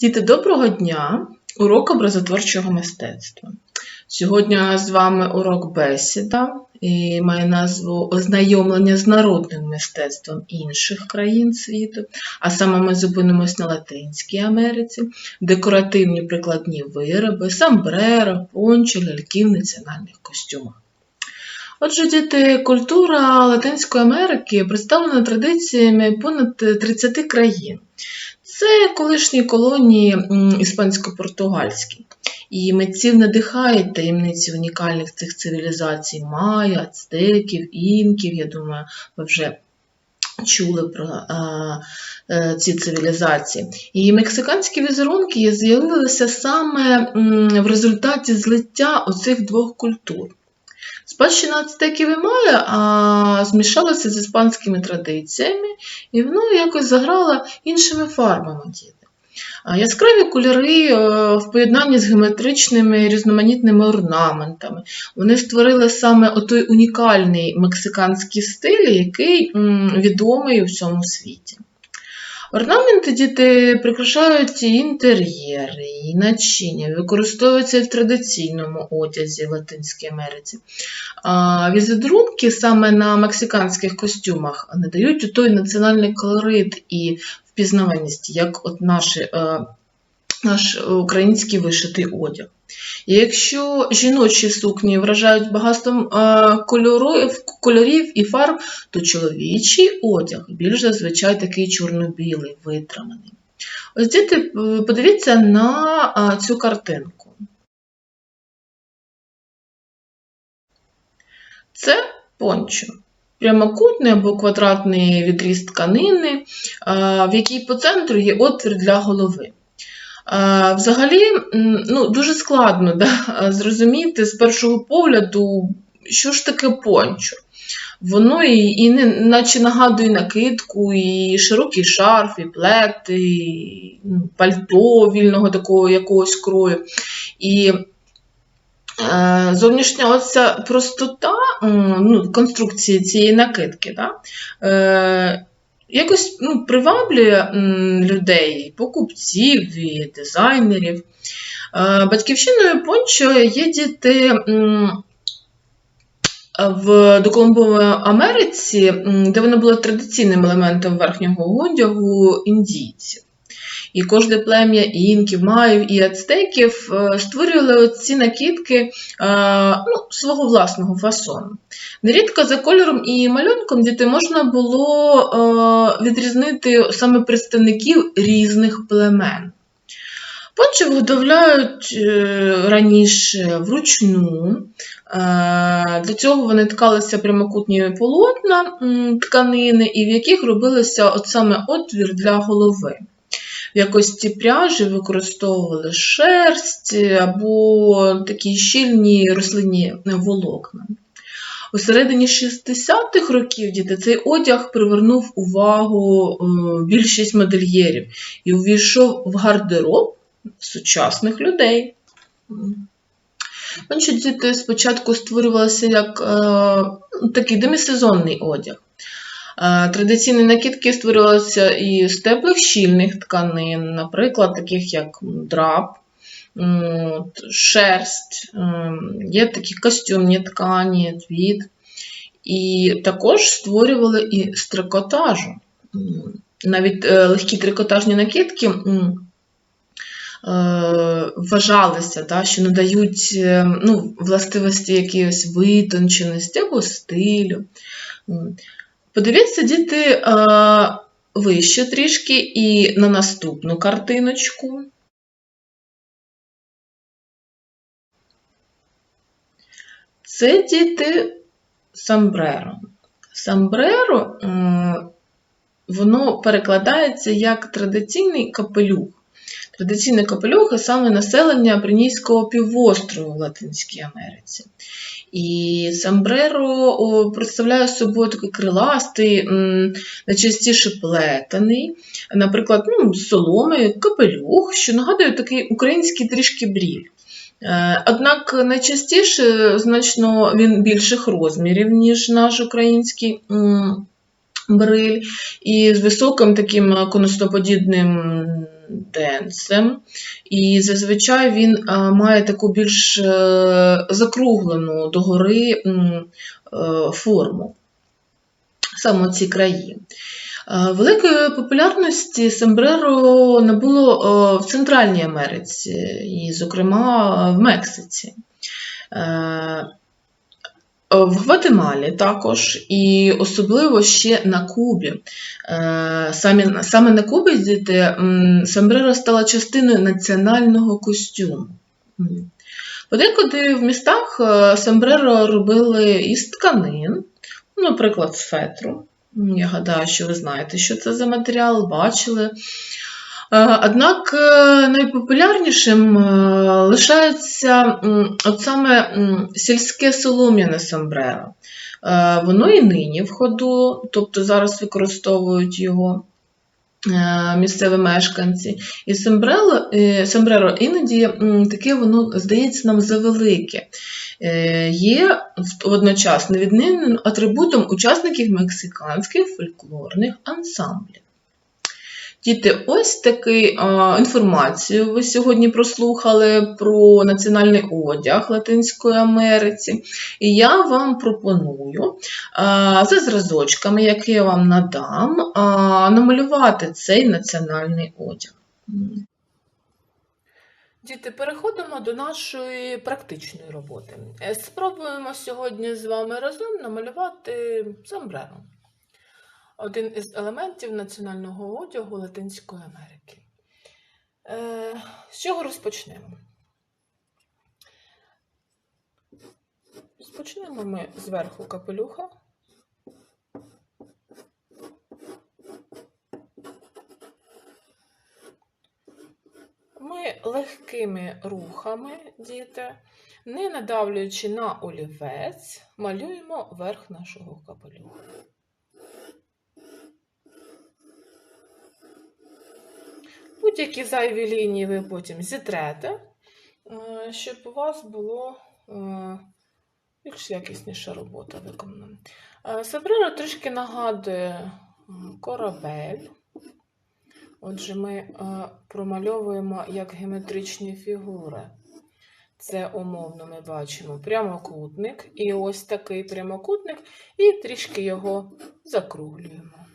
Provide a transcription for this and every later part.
Діти, доброго дня! Урок образотворчого мистецтва. Сьогодні з вами урок бесіда і має назву Ознайомлення з народним мистецтвом інших країн світу. А саме ми зупинимось на Латинській Америці, декоративні прикладні вироби, самбреро, пончо, ляльки в національних костюмах. Отже, діти, культура Латинської Америки представлена традиціями понад 30 країн. Це колишні колонії іспансько-португальські. І митців надихають таємниці унікальних цих цивілізацій майя, ацтеків, інків. Я думаю, ви вже чули про а, е, ці цивілізації. І мексиканські візерунки з'явилися саме в результаті злиття оцих двох культур. Спадщина ацтеків і майя а, змішалася з іспанськими традиціями, і воно якось заграло іншими фарбами діти. Яскраві кольори е, в поєднанні з геометричними різноманітними орнаментами. Вони створили саме отой унікальний мексиканський стиль, який відомий у всьому світі. Орнаменти діти прикрашають інтер'єри, і начиння, використовуються і в традиційному одязі в Латинській Америці. А візерунки саме на мексиканських костюмах надають той національний колорит і впізнаваність, як от наші, е, наш український вишитий одяг. Якщо жіночі сукні вражають багатством е, кольорів, кольорів і фарб, то чоловічий одяг більш зазвичай такий чорно-білий, витриманий. Ось діти, е, подивіться на е, цю картинку. Це пончо. Прямокутний або квадратний відріз тканини, в якій по центру є отвір для голови. Взагалі, ну, дуже складно да, зрозуміти з першого погляду, що ж таке пончо. Воно і, і не, наче нагадує накидку, і широкий шарф, і плед, і ну, пальто вільного такого якогось крою. І е, зовнішня оця простота ну, конструкції цієї накидки, да, е, якось ну, приваблює людей, покупців і дизайнерів. Е, Батьківщиною пончо є діти в доколумбовій Америці, де воно було традиційним елементом верхнього одягу індійців. І кожне плем'я інків, маїв і ацтеків е, створювали ці накидки е, ну, свого власного фасону. Нерідко за кольором і малюнком діти можна було е, відрізнити саме представників різних племен. Пончо виготовляють раніше вручну. Для цього вони ткалися прямокутні полотна тканини, і в яких робилося от саме отвір для голови. В якості пряжі використовували шерсть або такі щільні рослинні волокна. У середині 60-х років діти цей одяг привернув увагу е, більшість модельєрів і увійшов в гардероб сучасних людей. Пончо діти спочатку створювалися як е, такий демісезонний одяг. Е, Традиційні накидки створювалися із теплих щільних тканин, наприклад, таких як драп, шерсть, ем, є такі костюмні ткані, твіт. І також створювали і з трикотажу. Навіть е, легкі трикотажні накидки е, вважалися, да, що надають е, ну, властивості якоїсь витонченості або стилю. Подивіться, діти, е, вище трішки і на наступну картиночку. Це діти самбреро. Самбреро, воно перекладається як традиційний капелюх. Традиційний капелюх саме населення Бринійського півострову в Латинській Америці. І самбреро представляє собою такий криластий, найчастіше плетений, наприклад, ну, соломи, капелюх, що нагадує такий український трішки бріль. Е, Однак найчастіше значно він більших розмірів, ніж наш український бриль і з високим таким конустоподібним денцем. І зазвичай він е, має таку більш е, закруглену догори е, форму. Саме ці краї. Великої популярності Сомбреро набуло в Центральній Америці, і, зокрема, в Мексиці. Е, В Гватемалі також, і особливо ще на Кубі. Е, Саме, саме на Кубі діти, м, стала частиною національного костюму. Подекуди в містах е, Сомбреро робили із тканин, наприклад, з фетру. Я гадаю, що ви знаєте, що це за матеріал, бачили. Е, Однак е, найпопулярнішим е, лишається от саме сільське солом'яне сомбреро. Е, Воно і нині в ходу, тобто зараз використовують його місцеві мешканці. І сомбреро, е, іноді таке воно здається нам завелике. Є водночас невідмінним атрибутом учасників мексиканських фольклорних ансамблів. Діти, ось таку інформацію ви сьогодні прослухали про національний одяг Латинської Америці. І я вам пропоную за зразочками, які я вам надам, намалювати цей національний одяг. Діти, переходимо до нашої практичної роботи. Е, Спробуємо сьогодні з вами разом намалювати сомбреро. Один із елементів національного одягу Латинської Америки. Е, З чого розпочнемо? Розпочнемо ми зверху капелюха. Ми легкими рухами, діти, не надавлюючи на олівець, малюємо верх нашого капелюха. Будь-які зайві лінії ви потім зітрете, е, щоб у вас було е, більш якісніша робота виконана. Е, Сабрера трішки нагадує корабель. Отже, ми промальовуємо як геометричні фігури. Це умовно ми бачимо прямокутник, і ось такий прямокутник, і трішки його закруглюємо.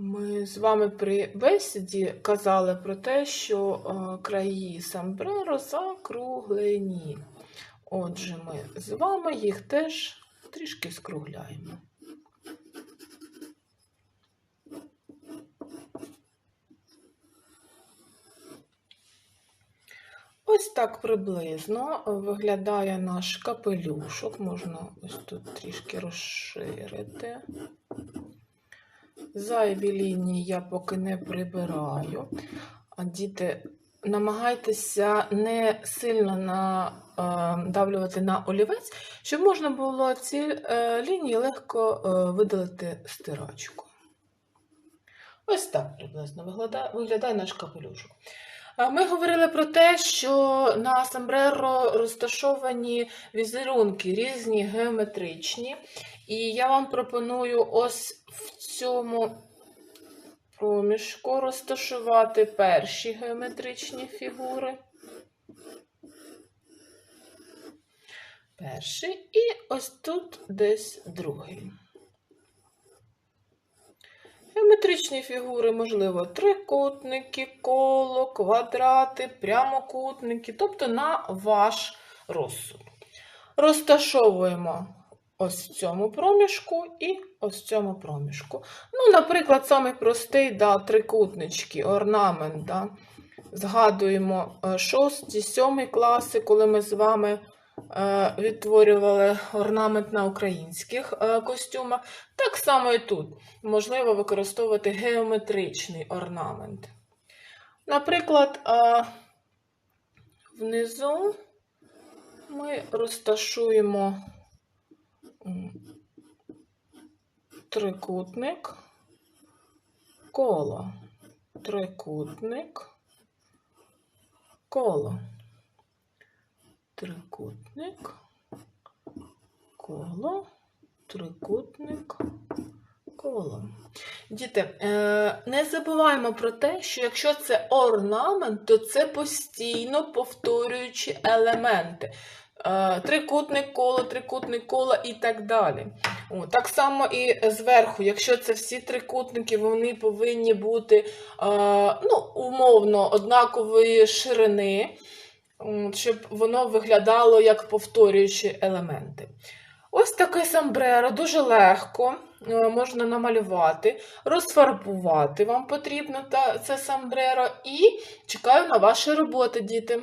Ми з вами при бесіді казали про те, що е, краї Самбреро закруглені. Отже, ми з вами їх теж трішки скругляємо. Ось так приблизно виглядає наш капелюшок. Можна ось тут трішки розширити. Зайві лінії я поки не прибираю. А діти, намагайтеся не сильно надавлювати на олівець, щоб можна було ці е, лінії легко е, видалити стирачкою. Ось так приблизно виглядає, виглядає наш капелюшок. Ми говорили про те, що на Самбреро розташовані візерунки різні геометричні. І я вам пропоную ось в цьому проміжку розташувати перші геометричні фігури. Перший і ось тут десь другий. Геометричні фігури, можливо, трикутники, коло, квадрати, прямокутники, тобто на ваш розсуд. Розташовуємо ось в цьому проміжку і ось в цьому проміжку. Ну, наприклад, самий простий да, трикутнички, орнамент. Да. Згадуємо 6-7 класи, коли ми з вами е, відтворювали орнамент на українських е, костюмах. Так само і тут можливо використовувати геометричний орнамент. Наприклад, е, внизу ми розташуємо трикутник, коло, трикутник, коло. трикутник, коло, трикутник, коло. Діти, е, не забуваємо про те, що якщо це орнамент, то це постійно повторюючі елементи. Е, Трикутник, коло, трикутник, коло і так далі. О, так само і зверху, якщо це всі трикутники, вони повинні бути е, ну, умовно однакової ширини, щоб воно виглядало як повторюючі елементи. Ось таке самбреро дуже легко е, можна намалювати, розфарбувати вам потрібно це самбреро. І чекаю на ваші роботи, діти.